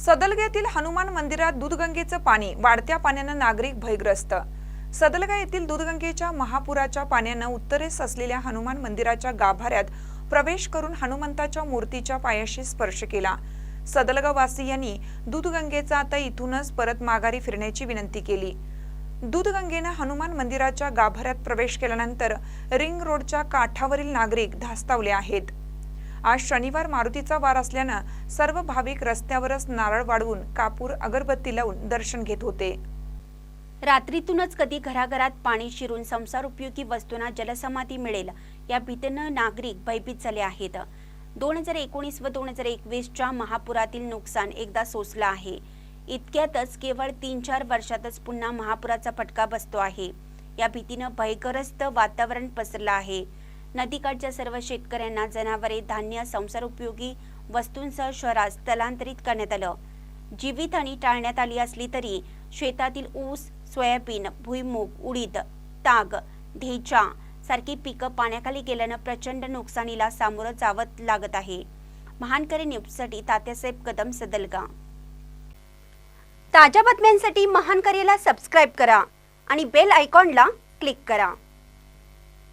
सदलग्यातील हनुमान मंदिरात दूधगंगेचं पाणी वाढत्या पाण्यानं नागरिक भयग्रस्त. सदलगा येथील दूधगंगेच्या महापुराच्या पाण्यानं उत्तरेस असलेल्या हनुमान मंदिराच्या गाभाऱ्यात प्रवेश करून हनुमंताच्या मूर्तीच्या पायाशी स्पर्श केला. सदलगावासियांनी दूधगंगेचा आता इथूनच परत माघारी फिरण्याची विनंती केली. दूधगंगेनं हनुमान मंदिराच्या गाभाऱ्यात प्रवेश केल्यानंतर रिंग रोडच्या काठावरील नागरिक धास्तावले आहेत. आज शनिवार मारुतीचा वार असल्यानं सर्व भाविक रस्त्यावरच नारळ वाढवून कापूर अगरबत्ती लावून दर्शन घेत होते. रात्रीतूनच कधी घराघरात पाणी शिरून संसार उपयोगी वस्तूंना जलसमाधी मिळेल या भीतीनं नागरिक भयभीत झाले आहेत. दोन हजार एकोणीस व दोन हजार एकवीसच्या महापुरातील नुकसान एकदा सोसलं आहे. इतक्यातच केवळ तीन चार वर्षातच पुन्हा महापुराचा फटका बसतो आहे. या भीतीनं भयग्रस्त वातावरण पसरलं आहे. नदीकाठच्या सर्व शेतकऱ्यांना जनावरे धान्य संसार उपयोगी वस्तूंसह शहरात स्थलांतरित करण्यात आलं. जीवितहानी टाळण्यात आली असली तरी शेतातील ऊस सोयाबीन भुईमूग उडीद ताग ढेचा सारखी पिकं पाण्याखाली गेल्यानं प्रचंड नुकसानीला सामोरं जावं लागत आहे. महानकरी न्यूजसाठी तात्यासाहेब कदम सदलगा. ताज्या बातम्यांसाठी महानकरीला सबस्क्राईब करा आणि बेल आयकॉनला क्लिक करा.